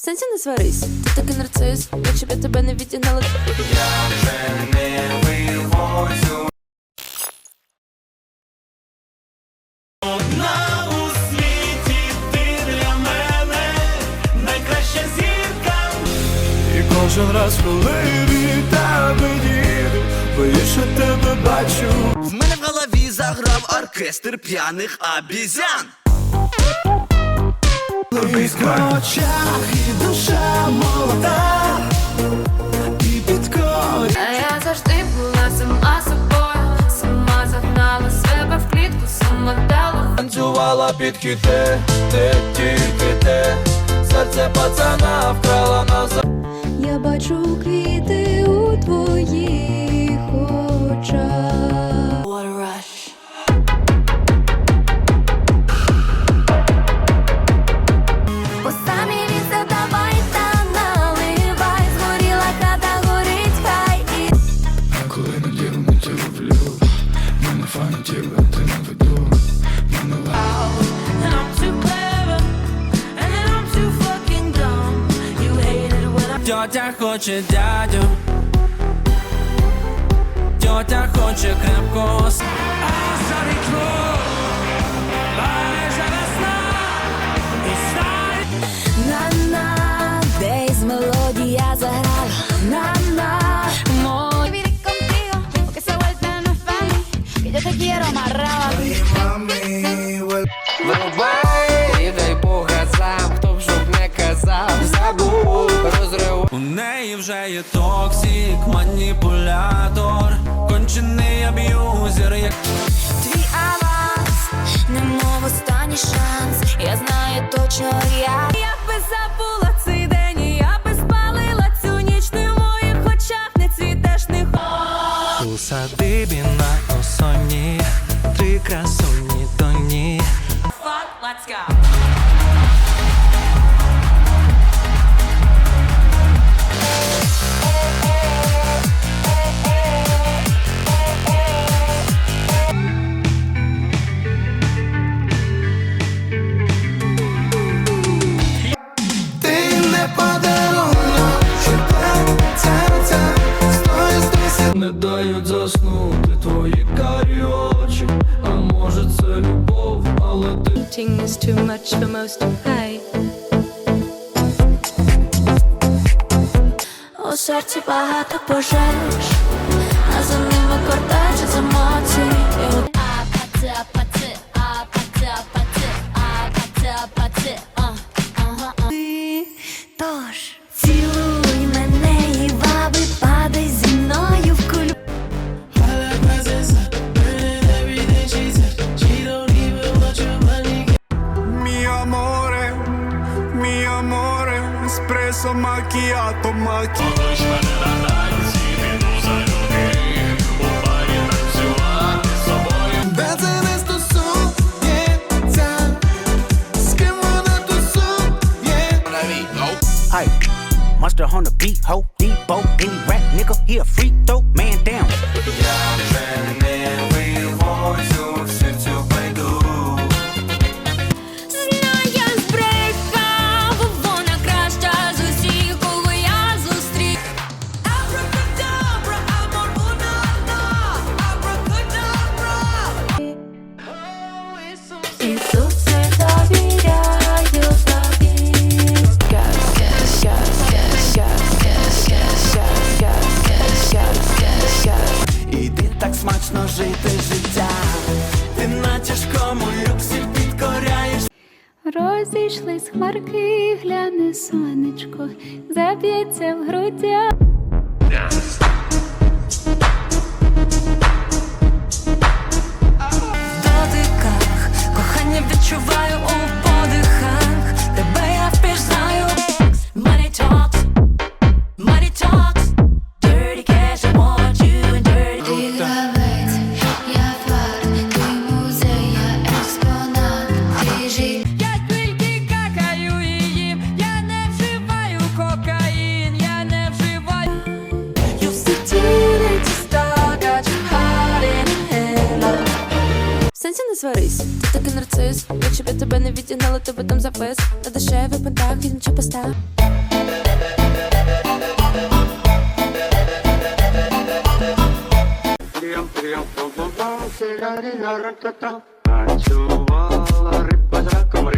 В сенсі не сварись, ти такий нарцис, якщо б я тебе не відігнала. Одна у світі ти для мене найкраща зірка. І кожен раз, коли від тебе їду, тебе бачу. В мене в голові заграв оркестр п'яних обізян. Близько в очах і душа молода, і підкорює. А я завжди була сама собою, сама загнала себе в клітку, сама дала. Танцювала під хіти, ти тільки ти Серце пацана вкрала назад Я бачу квіти Тьотя хоче дядю. Тьотя хоче крепкого с- А за вікном quiero amarrado. Врубай, і дай Бога сам, хто б щоб не казав, забув, розрив. У неї вже є токсик, маніпулятор, кончений аб'юзер, як Твій аванс, немов останній шанс. Я знаю точно я. Я би забула цей день, і я би спалила цю ніч. Ти в моїх очах не цвітеш, не У Sony, three crass Sony, Fuck, let's go. Заснути твої карі очі. А може це любов, але ти Ting is too much for most. High. У серці багато пожеж, а за ними кортеж еспресо, макіато, макі Подож мене на танці, піду за люди У парі танцювати з собою Де це не стосується. З ким вона тусує? Ай, master on the beat, ho, Debo, any rat nigga, he a free throw смачно жити життя. Ти на тяжкому люксі підкоряєш. Розійшлись хмарки, гляне сонечко, заб'ється в грудях. відчуваю сенсі не сварись, ти такий нарцис. Якщо б я тебе не відігнала, тебе там запис На дешевих пентах він чи поста. Танцювала риба з раком